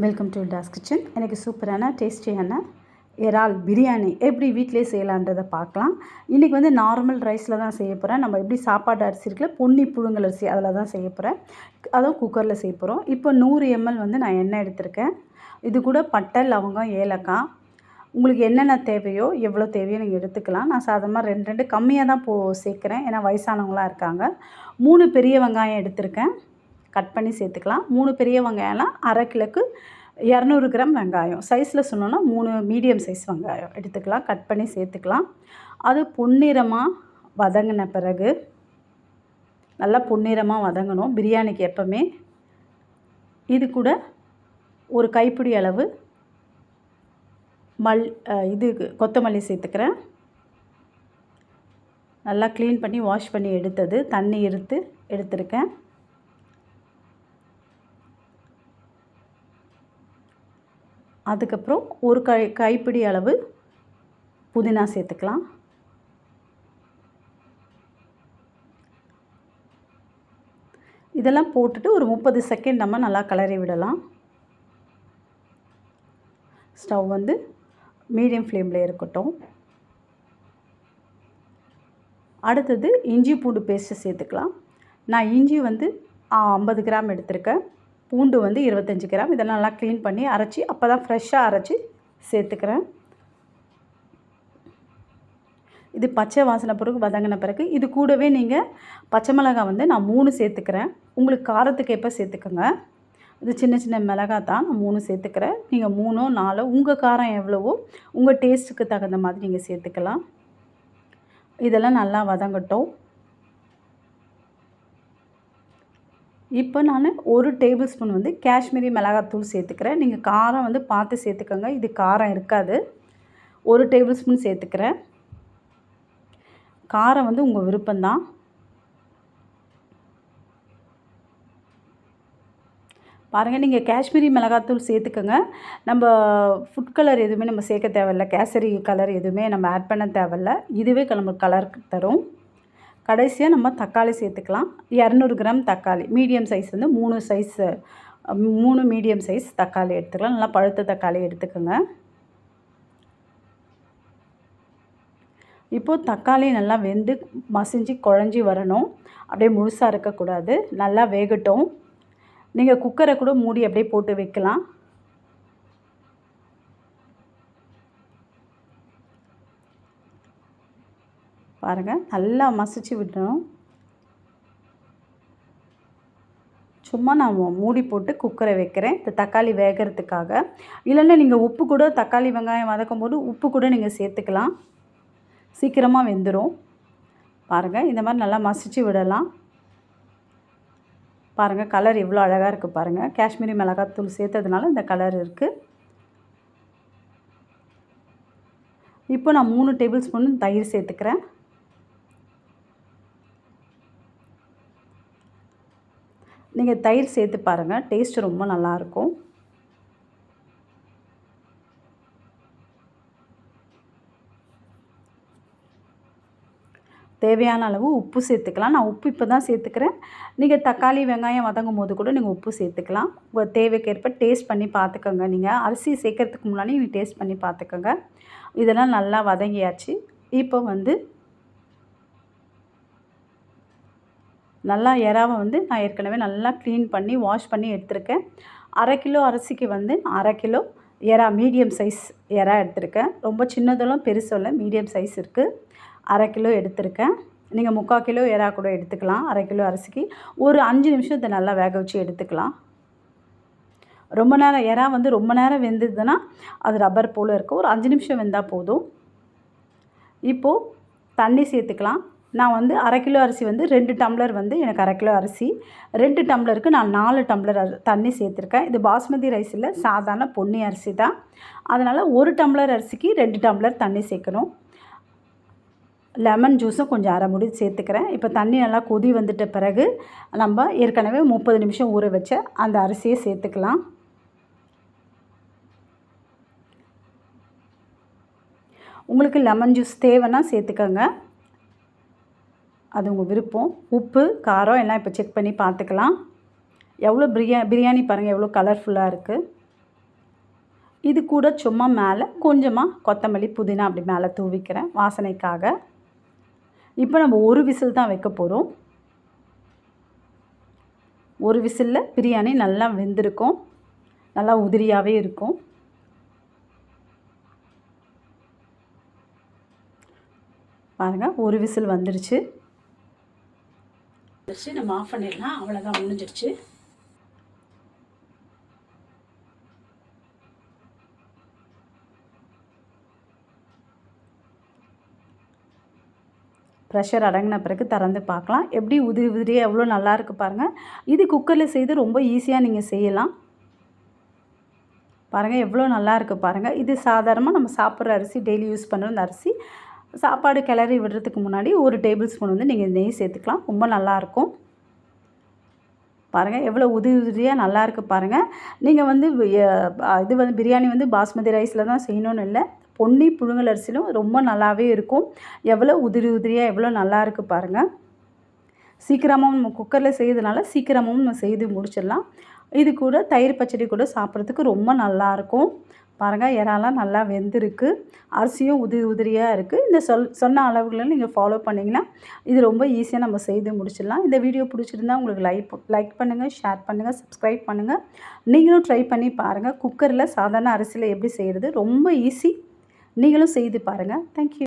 Welcome to toss kitchen எனக்கு சூப்பரான டேஸ்டியான இறால் பிரியாணி எப்படி வீட்டிலே செய்யலான்றதை பார்க்கலாம். இன்றைக்கி வந்து நார்மல் ரைஸில் தான் செய்ய போகிறேன் நம்ம எப்படி சாப்பாடு அரிசி இருக்குல்ல பொன்னி புழுங்கல் அரிசி அதில் தான் செய்ய போகிறேன் அதுவும் குக்கரில் செய்ய போகிறோம் இப்போ நூறு எம்எல் வந்து நான் எண்ணெய் எடுத்திருக்கேன். இது கூட பட்டை லவங்கம் ஏலக்காய். உங்களுக்கு என்னென்ன தேவையோ எவ்வளோ தேவையோ நீங்கள் எடுத்துக்கலாம். நான் சாதாரணமாக ரெண்டு ரெண்டு கம்மியாக தான் போ சேர்க்குறேன். ஏன்னா வயசானவங்களாம் இருக்காங்க. மூணு பெரிய வெங்காயம் எடுத்திருக்கேன். கட் பண்ணி சேர்த்துக்கலாம். மூணு பெரிய வெங்காயம்லாம் அரை கிலோக்கு இரநூறு கிராம் வெங்காயம். சைஸில் சொன்னோன்னா மூணு மீடியம் சைஸ் வெங்காயம். எடுத்துக்கலாம் கட் பண்ணி சேர்த்துக்கலாம். அது பொன்னிறமாக வதங்கின பிறகு நல்லா பொன்னிறமாக வதங்கணும் பிரியாணிக்கு எப்போவுமே. இது கூட ஒரு கைப்பிடி அளவு மல் இது கொத்தமல்லி சேர்த்துக்கிறேன். நல்லா க்ளீன் பண்ணி வாஷ் பண்ணி எடுத்தது தண்ணி இருத்து எடுத்திருக்கேன். அதுக்கப்புறம் ஒரு கை கைப்பிடி அளவு புதினா சேர்த்துக்கலாம். இதெல்லாம் போட்டுட்டு ஒரு முப்பது செகண்ட் நம்ம நல்லா கிளறி விடலாம். ஸ்டவ் வந்து மீடியம் ஃப்ளேமில் இருக்கட்டும். அடுத்தது இஞ்சி பூண்டு பேஸ்ட்டு சேர்த்துக்கலாம். நான் இஞ்சி வந்து ஐம்பது கிராம் எடுத்திருக்கேன். பூண்டு வந்து இருபத்தஞ்சி கிராம். இதெல்லாம் நல்லா க்ளீன் பண்ணி அரைச்சி அப்போ தான் ஃப்ரெஷ்ஷாக அரைச்சி சேர்த்துக்கிறேன். இது பச்சை வாசனை பிறகு வதங்கின பிறகு இது கூடவே நீங்கள் பச்சை மிளகாய் வந்து நான் மூணு சேர்த்துக்கிறேன். உங்களுக்கு காரத்துக்கு எப்போ சேர்த்துக்கோங்க. இது சின்ன சின்ன மிளகாய் தான் நான் மூணு சேர்த்துக்கிறேன். நீங்கள் மூணோ நாலோ உங்கள் காரம் எவ்வளவோ உங்கள் டேஸ்ட்டுக்கு தகுந்த மாதிரி நீங்கள் சேர்த்துக்கலாம். இதெல்லாம் நல்லா வதங்கட்டும். இப்போ நான் ஒரு டேபிள் ஸ்பூன் வந்து காஷ்மீரி மிளகாத்தூள் சேர்த்துக்கிறேன். நீங்கள் காரம் வந்து பார்த்து சேர்த்துக்கோங்க. இது காரம் இருக்காது. ஒரு டேபிள் ஸ்பூன் சேர்த்துக்கிறேன். காரம் வந்து உங்கள் விருப்பம்தான். பாருங்கள் நீங்கள் காஷ்மீரி மிளகாத்தூள் சேர்த்துக்கோங்க. நம்ம ஃபுட் கலர் எதுவுமே நம்ம சேர்க்க தேவையில்ல. கேசரி கலர் எதுவுமே நம்ம ஆட் பண்ண தேவையில்ல. இதுவே நம்ம கலர் தரும். கடைசியாக நம்ம தக்காளி சேர்த்துக்கலாம். இரநூறு கிராம் தக்காளி மீடியம் சைஸ் வந்து மூணு சைஸ் மூணு மீடியம் சைஸ் தக்காளி எடுத்துக்கலாம். நல்லா பழுத்த தக்காளி எடுத்துக்கோங்க. இப்போது தக்காளி நல்லா வெந்து மசிஞ்சு குழஞ்சி வரணும். அப்படியே முழுசாக இருக்கக்கூடாது. நல்லா வேகட்டும். நீங்கள் குக்கரை கூட மூடி அப்படியே போட்டு வைக்கலாம். பாருங்கள் நல்லா மசிச்சு விடணும். சும்மா நான் மூடி போட்டு குக்கரை வைக்கிறேன். இந்த தக்காளி வேகிறதுக்காக. இல்லைன்னா நீங்கள் உப்பு கூட தக்காளி வெங்காயம் வதக்கும் போது உப்பு கூட நீங்கள் சேர்த்துக்கலாம். சீக்கிரமாக வெந்துடும் பாருங்கள் இந்த மாதிரி நல்லா மசிச்சு விடலாம். பாருங்கள் கலர் இவ்வளோ அழகாக இருக்குது பாருங்கள் காஷ்மீரி மிளகாத்தூள் சேர்த்ததுனால இந்த கலர் இருக்குது இப்போ நான் மூணு டேபிள் ஸ்பூன் தயிர் சேர்த்துக்கிறேன். நீங்கள் தயிர் சேர்த்து பாருங்கள் டேஸ்ட்டு ரொம்ப நல்லாயிருக்கும் தேவையான அளவு உப்பு சேர்த்துக்கலாம். நான் உப்பு இப்போ தான் சேர்த்துக்கிறேன். நீங்கள் தக்காளி வெங்காயம் வதங்கும் போது கூட நீங்கள் உப்பு சேர்த்துக்கலாம். உங்கள் தேவைக்கேற்ப டேஸ்ட் பண்ணி பார்த்துக்கோங்க நீங்கள் அரிசி சேர்க்கறதுக்கு முன்னாடி நீங்கள் டேஸ்ட் பண்ணி பார்த்துக்கோங்க இதெல்லாம் நல்லா வதங்கியாச்சு. இப்போ வந்து நல்லா எறாவை வந்து நான் ஏற்கனவே நல்லா க்ளீன் பண்ணி வாஷ் பண்ணி எடுத்திருக்கேன். அரை கிலோ அரிசிக்கு வந்து அரை கிலோ எறா மீடியம் சைஸ் எறா எடுத்திருக்கேன். ரொம்ப சின்னதெல்லாம் பெருசும் மீடியம் சைஸ் இருக்குது அரை கிலோ எடுத்திருக்கேன். நீங்கள் முக்கால் கிலோ எறா கூட எடுத்துக்கலாம் அரை கிலோ அரிசிக்கு. ஒரு அஞ்சு நிமிஷம் இதை நல்லா வேக வச்சு எடுத்துக்கலாம். ரொம்ப நேரம் எறா வந்து ரொம்ப நேரம் வெந்ததுன்னா அது ரப்பர் போல் இருக்கும். ஒரு அஞ்சு நிமிஷம் வெந்தால் போதும். இப்போது தண்ணி சேர்த்துக்கலாம். நான் வந்து அரை கிலோ அரிசி வந்து ரெண்டு டம்ளர் வந்து எனக்கு அரை கிலோ அரிசி ரெண்டு டம்ளருக்கு நான் நாலு டம்ளர் தண்ணி சேர்த்துருக்கேன். இது பாஸ்மதி ரைஸ் இல்லை சாதாரண பொன்னி அரிசி தான். அதனால் ஒரு டம்ளர் அரிசிக்கு ரெண்டு டம்ளர் தண்ணி சேர்க்கணும். லெமன் ஜூஸும் கொஞ்சம் அரை முடி சேர்த்துக்கிறேன். இப்போ தண்ணி நல்லா கொதி வந்துட்ட பிறகு நம்ம ஏற்கனவே முப்பது நிமிஷம் ஊற வச்ச அந்த அரிசியை சேர்த்துக்கலாம். உங்களுக்கு லெமன் ஜூஸ் தேவைன்னா சேர்த்துக்கோங்க. அது உங்கள் விருப்பம். உப்பு காரம் எல்லாம் இப்போ செக் பண்ணி பார்த்துக்கலாம் எவ்வளோ பிரியா பிரியாணி பாருங்கள் எவ்வளோ கலர்ஃபுல்லாக இருக்குது இது கூட சும்மா மேலே கொஞ்சமாக கொத்தமல்லி புதினா அப்படி மேலே தூவிக்கிறேன் வாசனைக்காக. இப்போ நம்ம ஒரு விசில் தான் வைக்க போகிறோம் ஒரு விசிலில் பிரியாணி நல்லா வெந்திருக்கும். நல்லா உதிரியாகவே இருக்கும். பாருங்கள் ஒரு விசில் வந்துடுச்சு வந்துருச்சு நம்ம ஆஃப் பண்ணிடலாம். அவ்வளோதான் முடிஞ்சிருச்சு ப்ரெஷர் அடங்கின பிறகு திறந்து பார்க்கலாம். எப்படி உதிரி உதிரியாக எவ்வளோ நல்லா இருக்குது பாருங்கள் இது குக்கரில் செய்து ரொம்ப ஈஸியாக நீங்கள் செய்யலாம். பாருங்கள் எவ்வளோ நல்லா இருக்குது பாருங்கள் இது சாதாரணமாக நம்ம சாப்பிட்ற அரிசி டெய்லி யூஸ் பண்ணுற அந்த அரிசி. சாப்பாடு கிளறி விடுறதுக்கு முன்னாடி ஒரு டேபிள் ஸ்பூன் வந்து நீங்கள் நெய் சேர்த்துக்கலாம். ரொம்ப நல்லாயிருக்கும். பாருங்கள் எவ்வளோ உதிரி உதிரியாக நல்லா இருக்குது பாருங்கள் நீங்கள் வந்து இது வந்து பிரியாணி வந்து பாஸ்மதி ரைஸில் தான் செய்யணும்னு இல்லை. பொன்னி புழுங்கல் அரிசிலும் ரொம்ப நல்லாவே இருக்கும். எவ்வளோ உதிரி உதிரியாக எவ்வளோ நல்லா இருக்குது பாருங்கள் சீக்கிரமாக நம்ம குக்கரில் செய்யறதுனால சீக்கிரமும் நம்ம செய்து முடிச்சிடலாம். இது கூட தயிர் பச்சடி கூட சாப்பிட்றதுக்கு ரொம்ப நல்லாயிருக்கும். பாருங்கள் இறாலாம் நல்லா வெந்திருக்கு. அரிசியும் உதிரி உதிரியாக இருக்குது இந்த சொல் சொன்ன அளவுகளை நீங்கள் ஃபாலோ பண்ணிங்கன்னா இது ரொம்ப ஈஸியாக நம்ம செய்து முடிச்சிடலாம். இந்த வீடியோ பிடிச்சிருந்தா உங்களுக்கு லைக் லைக் பண்ணுங்கள் ஷேர் பண்ணுங்கள் சப்ஸ்கிரைப் பண்ணுங்கள் நீங்களும் ட்ரை பண்ணி பாருங்கள் குக்கரில் சாதாரண அரிசியில் எப்படி செய்கிறது ரொம்ப ஈஸி நீங்களும் செய்து பாருங்கள் தேங்க்யூ